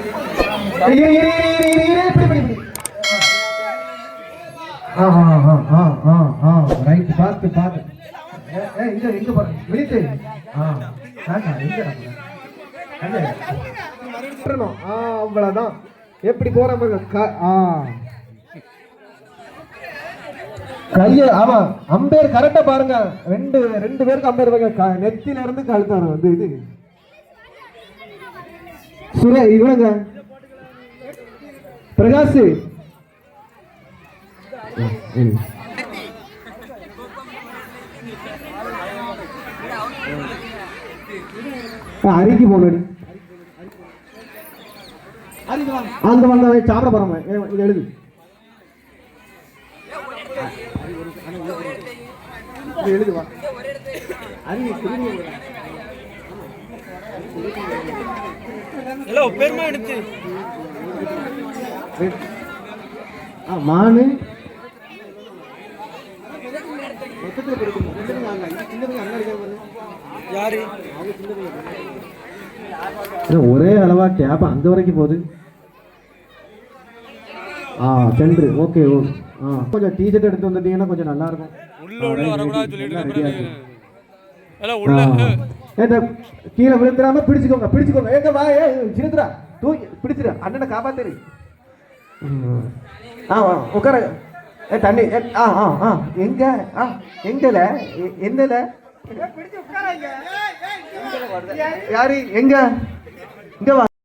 இரு, இரு, இரு, ஆ, ஆ, ஆ, ஆ, ஆ, ஆ, right, பார்த்து, பார்த்து. இங்க, இங்க பாரு, விழித்து. ஆ, ஆஹா, இங்க நம்ம. அங்க. ஆ, அவ்வளவுதான். எப்படி போற பாருங்க க- ஆ. கைய ஆமா அம்பேர் கரெக்டா பாருங்க ரெண்டு ரெண்டு பேருக்கு அம்பேர் பாருங்க க- நெத்தில இருந்து கழுத்து வந்து இது சுரே இவங்க. பிரகாஷ். அரிக்கு போனடி அந்த வந்த சாப்பிட போறாம இது எழுது. எழுதுவா எழுது ஹலோ பெருமை எடுத்து. மானு. ஒரே அளவா டேப் அந்த வரைக்கும் போகுது. ஆ சென்று. ஓகே ஓ. ஆ கொஞ்சம் டிஷர்ட் எடுத்து வந்துட்டீங்கன்னா கொஞ்சம் நல்லா இருக்கும். உள்ள உள்ள வரக்கூடாது சொல்லிட்டு ஏண்டா, கீழே விழுந்துடாம பிடிச்சுக்கோங்க பிடிச்சுக்கோங்க. எங்க வா ஏ சின்னதுரா தூக்கி பிடிச்சிரு. அண்ணனை காப்பாத்துரு. ஆ உட்கார. ஏ தண்ணி ஏ, ஆ ஆ ஆ. எங்க? ஆ எங்கல? எ- என்னல? யாரு? எங்க? இங்க வா.